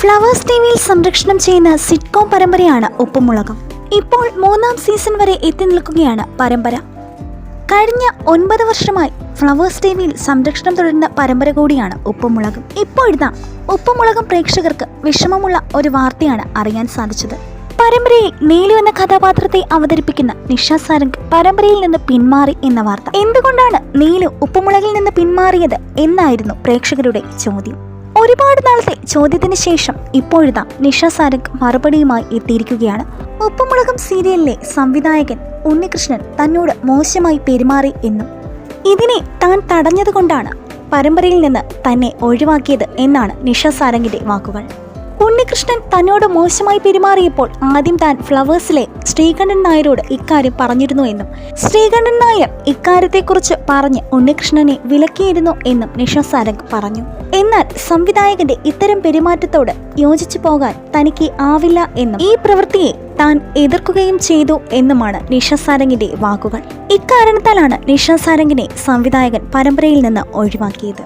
Flowers T വിയിൽ സംരക്ഷണം ചെയ്യുന്ന സിറ്റ്കോം പരമ്പരയാണ് ഉപ്പുമുളകം ഇപ്പോൾ മൂന്നാം സീസൺ വരെ എത്തി നിൽക്കുകയാണ് പരമ്പര. കഴിഞ്ഞ ഒൻപത് വർഷമായി ഫ്ലവേഴ്സ് ടി വിയിൽ സംരക്ഷണം തുടരുന്ന പരമ്പര കൂടിയാണ് ഉപ്പുമുളകം ഇപ്പോഴിതാ ഉപ്പുമുളകം പ്രേക്ഷകർക്ക് വിഷമമുള്ള ഒരു വാർത്തയാണ് അറിയാൻ സാധിച്ചത്. പരമ്പരയിൽ നീലു എന്ന കഥാപാത്രത്തെ അവതരിപ്പിക്കുന്ന നിഷ സാരംഗ് പരമ്പരയിൽ നിന്ന് പിന്മാറി എന്ന വാർത്ത. എന്തുകൊണ്ടാണ് നീലു ഉപ്പുമുളകിൽ നിന്ന് പിന്മാറിയത് എന്നായിരുന്നു പ്രേക്ഷകരുടെ ചോദ്യം. ഒരുപാട് നാളത്തെ ചോദ്യത്തിന് ശേഷം ഇപ്പോഴിതാ നിഷ സാരംഗ് മറുപടിയുമായി എത്തിയിരിക്കുകയാണ്. ഉപ്പുമുളകം സീരിയലിലെ സംവിധായകൻ ഉണ്ണികൃഷ്ണൻ തന്നോട് മോശമായി പെരുമാറി എന്നും ഇതിനെ താൻ തടഞ്ഞതുകൊണ്ടാണ് പരമ്പരയിൽ നിന്ന് തന്നെ ഒഴിവാക്കിയത് എന്നാണ് നിഷ സാരംഗിന്റെ വാക്കുകൾ. ഉണ്ണികൃഷ്ണൻ തന്നോട് മോശമായി പെരുമാറിയപ്പോൾ ആദ്യം താൻ ഫ്ലവേഴ്സിലെ ശ്രീകണ്ഠൻ നായരോട് ഇക്കാര്യം പറഞ്ഞിരുന്നു എന്നും ശ്രീകണ്ഠൻ നായർ ഇക്കാര്യത്തെക്കുറിച്ച് പറഞ്ഞ് ഉണ്ണികൃഷ്ണനെ വിലക്കിയിരുന്നു എന്നും നിഷ സാരംഗ് പറഞ്ഞു. എന്നാൽ സംവിധായകന്റെ ഇത്തരം പെരുമാറ്റത്തോട് യോജിച്ചു പോകാൻ തനിക്ക് ആവില്ല എന്നും ഈ പ്രവൃത്തിയെ താൻ എതിർക്കുകയും ചെയ്തു എന്നുമാണ് നിഷ സാരംഗിന്റെ വാക്കുകൾ. ഇക്കാരണത്താലാണ് നിഷ സാരംഗിനെ സംവിധായകൻ പരമ്പരയിൽ നിന്ന് ഒഴിവാക്കിയത്.